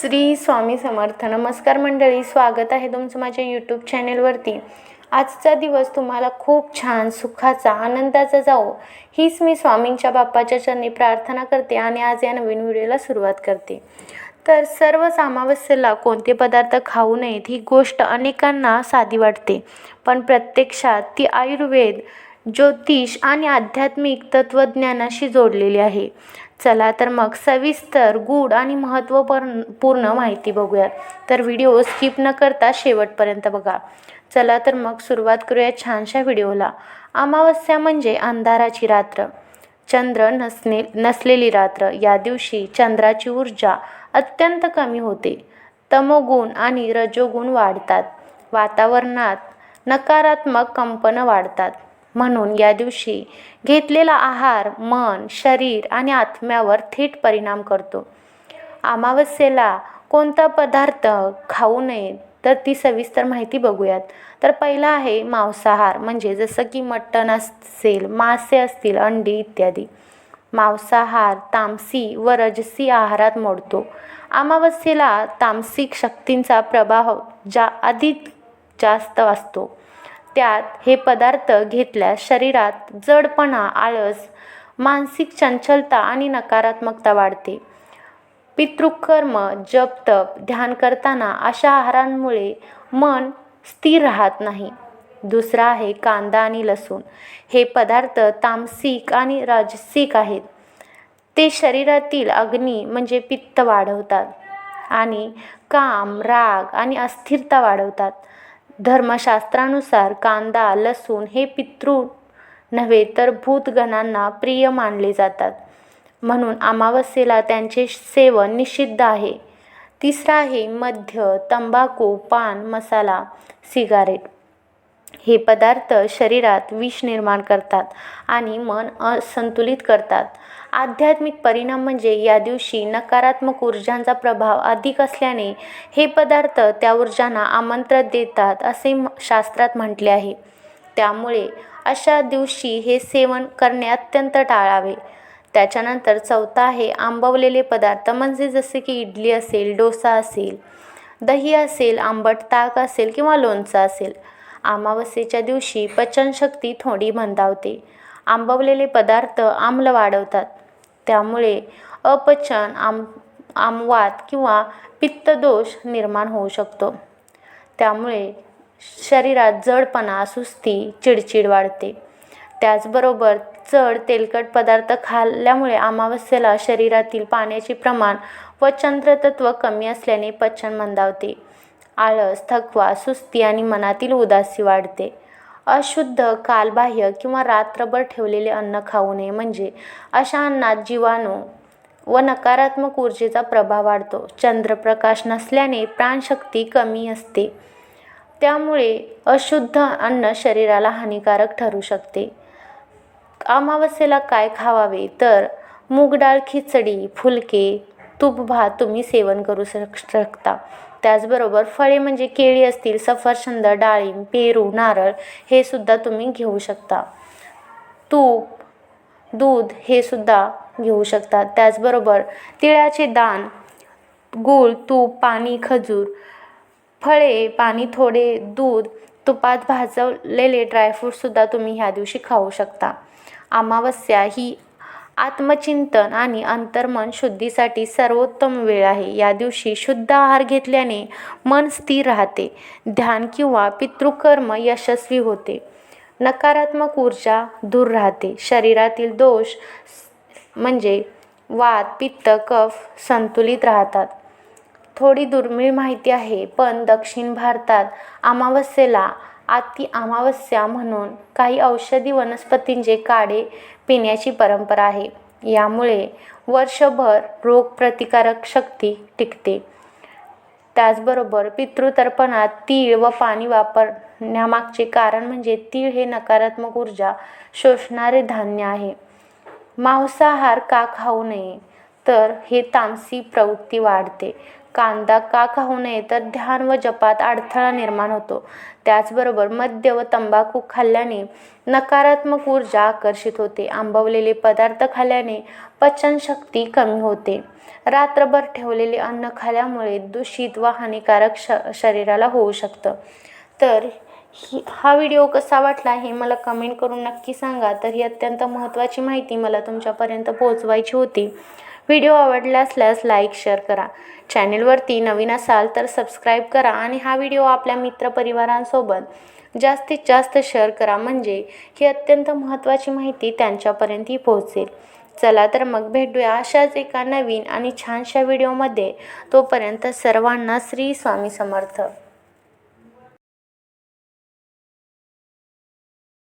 श्री स्वामी समर्थ. नमस्कार मंडळी स्वागत आहे तुमचं माझ्या यूट्यूब चॅनेलवरती आजचा दिवस तुम्हाला खूप छान सुखाचा आनंदाचा जाओ हीच मी स्वामींच्या बाप्पाच्या चरणी प्रार्थना करते आणि आज या नवीन व्हिडिओला सुरुवात करते. तर सर्व सामावस्येला कोणते पदार्थ खाऊ नयेत ही गोष्ट अनेकांना साधी वाटते. पण प्रत्यक्षात ती आयुर्वेद ज्योतिष आणि आध्यात्मिक तत्त्वज्ञानाशी जोडलेली आहे. चला तर मग सविस्तर गूढ आणि महत्त्वपूर्ण पूर्ण माहिती बघूयात. तर व्हिडिओ स्किप न करता शेवटपर्यंत बघा. चला तर मग सुरुवात करूया छानशा व्हिडिओला. अमावस्या म्हणजे अंधाराची रात्र. चंद्र नसणे नसलेली रात्र. या दिवशी चंद्राची ऊर्जा अत्यंत कमी होते. तमोगुण आणि रजोगुण वाढतात. वातावरणात नकारात्मक कंपनं वाढतात. म्हणून या दिवशी घेतलेला आहार मन शरीर आणि आत्म्यावर थेट परिणाम करतो. अमावस्येला कोणता पदार्थ खाऊ नये तर ती सविस्तर माहिती बघूयात. तर पहिला आहे मांसाहार म्हणजे जसं की मटण असेल मासे असतील अंडी इत्यादी. मांसाहार तामसी व रजसी आहारात मोडतो. अमावस्येला तामसिक शक्तींचा प्रभाव जा अधिक जास्त असतो. त्यात हे पदार्थ घेतल्यास शरीरात जडपणा आळस मानसिक चंचलता आणि नकारात्मकता वाढते. पितृकर्म जप तप ध्यान करताना अशा आहारांमुळे मन स्थिर राहत नाही. दुसरा आहे कांदा आणि लसूण. हे पदार्थ तामसिक आणि राजसिक आहेत. ते शरीरातील अग्नी म्हणजे पित्त वाढवतात आणि काम राग आणि अस्थिरता वाढवतात. धर्मशास्त्रानुसार कांदा लसूण हे पितृ नव्हे तर भूतगणांना प्रिय मानले जातात. म्हणून अमावस्येला त्यांचे सेवन निषिद्ध आहे. तिसरा आहे मद्य तंबाखू पान मसाला सिगारेट. हे पदार्थ शरीरात विष निर्माण करतात आणि मन असंतुलित करतात. आध्यात्मिक परिणाम म्हणजे या दिवशी नकारात्मक ऊर्जांचा प्रभाव अधिक असल्याने हे पदार्थ त्या ऊर्जांना आमंत्रण देतात असे शास्त्रात म्हटले आहे. त्यामुळे अशा दिवशी हे सेवन करणे अत्यंत टाळावे. त्याच्यानंतर चौथा आहे आंबवलेले पदार्थ म्हणजे जसे की इडली असेल डोसा असेल दही असेल आंबट ताक असेल किंवा लोणचं असेल. अमावस्येच्या दिवशी पचनशक्ती थोडी मंदावते. आंबवलेले पदार्थ आम्ल वाढवतात. त्यामुळे अपचन आम आमवात किंवा पित्तदोष निर्माण होऊ शकतो. त्यामुळे शरीरात जडपणा सुस्ती चिडचिड वाढते. त्याचबरोबर चढ तेलकट पदार्थ खाल्ल्यामुळे अमावस्येला शरीरातील पाण्याचे प्रमाण व चंद्रतत्व कमी असल्याने पचन मंदावते. आळस थकवा सुस्ती आणि मनातील उदासी वाढते. अशुद्ध कालबाह्य किंवा रात्रभर ठेवलेले अन्न खाऊ नये म्हणजे अशा अन्नात जीवाणू व नकारात्मक ऊर्जेचा प्रभाव वाढतो. चंद्रप्रकाश नसल्याने प्राणशक्ती कमी असते. त्यामुळे अशुद्ध अन्न शरीराला हानिकारक ठरू शकते. अमावस्येला काय खावावे? तर मूग डाळ खिचडी फुलके तूप भात तुम्ही सेवन करू शक शकता. त्याचबरोबर फळे म्हणजे केळी असतील सफरचंद डाळिंब पेरू नारळ हे सुद्धा तुम्ही घेऊ शकता. तूप दूध हे सुद्धा घेऊ शकता. त्याचबरोबर तिळाचे दान गूळ तूप पाणी खजूर फळे पाणी थोडे दूध तुपात भाजवलेले ड्रायफ्रूटसुद्धा तुम्ही ह्या दिवशी खाऊ शकता. अमावस्या ही आत्मचिंतन आणि अंतर्मन शुद्धीसाठी सर्वोत्तम वेळ आहे. या दिवशी शुद्ध आहार घेतल्याने मन स्थिर राहते. ध्यान किंवा पितृकर्म यशस्वी होते. नकारात्मक ऊर्जा दूर राहते. शरीरातील दोष म्हणजे वात पित्त कफ संतुलित राहतात. थोडी दुर्मिळ माहिती आहे पण दक्षिण भारतात अमावस्येला अति अमावस्या म्हणून काही औषधी वनस्पतींचे काढे पिण्याची परंपरा आहे. यामुळे वर्षभर रोगप्रतिकारक शक्ती टिकते. त्याचबरोबर पितृतर्पणात तीळ व पाणी वापरण्यामागचे कारण म्हणजे तीळ हे नकारात्मक ऊर्जा शोषणारे धान्य आहे. मांसाहार का खाऊ नये? तर हे तामसी प्रवृत्ती वाढते. कांदा का खाऊ नये तर ध्यान व जपात अडथळा निर्माण होतो. त्याचबरोबर मद्य व तंबाखू खाल्ल्याने नकारात्मक ऊर्जा आकर्षित होते. आंबवलेले पदार्थ खाल्ल्याने पचनशक्ती कमी होते. रात्रभर ठेवलेले अन्न खाल्यामुळे दूषित व हानिकारक श शरीराला होऊ शकतं. तर ही हा व्हिडिओ कसा वाटला हे मला कमेंट करून नक्की सांगा. तर ही अत्यंत महत्त्वाची माहिती मला तुमच्यापर्यंत पोहोचवायची होती. व्हिडिओ आवडला असल्यास लाईक शेअर करा. चॅनेलवरती नवीन असाल तर सबस्क्राईब करा आणि हा व्हिडिओ आपल्या मित्रपरिवारांसोबत जास्तीत जास्त शेअर करा. म्हणजे ही अत्यंत महत्त्वाची माहिती त्यांच्यापर्यंतही पोहोचेल. चला तर मग भेटूया अशाच एका नवीन आणि छानशा व्हिडिओमध्ये. तोपर्यंत सर्वांना श्री स्वामी समर्थ.